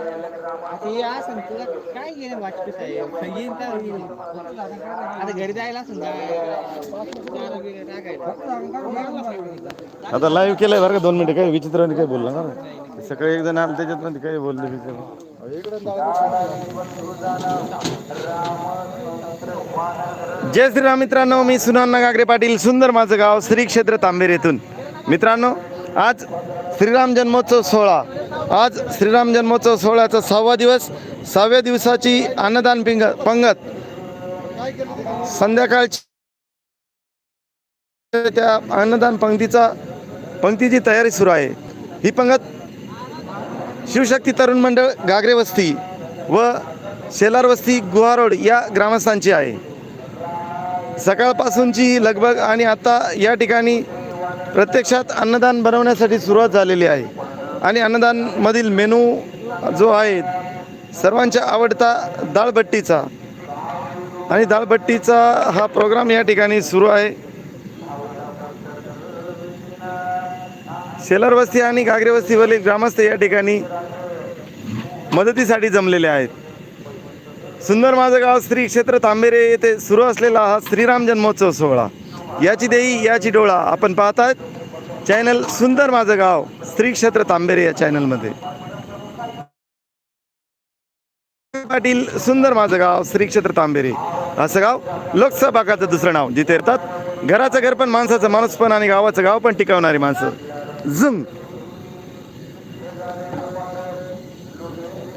आता तुला काय गेले आता घरी जायला आता लाईव्ह केलंय बरं का दोन मिनिटं काही विचित्र काही बोलला ना सकाळी एक जण आलं त्याच्यात काही बोलले विचार जय श्रीराम मित्रांनो मी सुनाना गागरे पाटील सुंदर माझं गाव श्री क्षेत्र तांबेर येथून. मित्रांनो आज श्रीराम जन्मोत्सव सोहळा. आज श्रीराम जन्मोत्सव सोहळ्याचा सहावा दिवस सहाव्या दिवसाची अन्नदान पिंग पंगत. संध्याकाळची त्या अन्नदान पंक्तीचा पंक्तीची तयारी सुरू आहे. ही पंगत शिवशक्ती तरुण मंडळ घागरे वस्ती व शेलार वस्ती गुहारोड या ग्रामस्थांची आहे. सकाळपासूनची लगबग आणि आता या ठिकाणी प्रत्यक्षात अन्नदान बनवण्यासाठी सुरुवात झालेली आहे. आणि अन्नदानमधील मेनू जो आहे सर्वांच्या आवडता दाळबट्टीचा आणि दाळबट्टीचा हा प्रोग्राम या ठिकाणी सुरू आहे. शेलार वस्ती आणि घागरे वस्तीवरील ग्रामस्थ या ठिकाणी मदतीसाठी जमलेले आहेत. सुंदर माझं गाव श्री क्षेत्र तांबेरे येथे सुरू असलेला हा श्रीराम जन्मोत्सव सोहळा. याची देई याची डोळा. आपण पाहतात चॅनल सुंदर माझं गाव स्त्री क्षेत्र तांबेरे या चॅनलमध्ये. पाटील सुंदर माझं गाव स्त्री क्षेत्र तांबेरे. असं गाव लोकसहभागाचं दुसरं नाव जिथे येतात. घराचं घर पण माणसाचं माणूस पण आणि गावाचं गाव पण टिकवणारी माणसं. झुंग.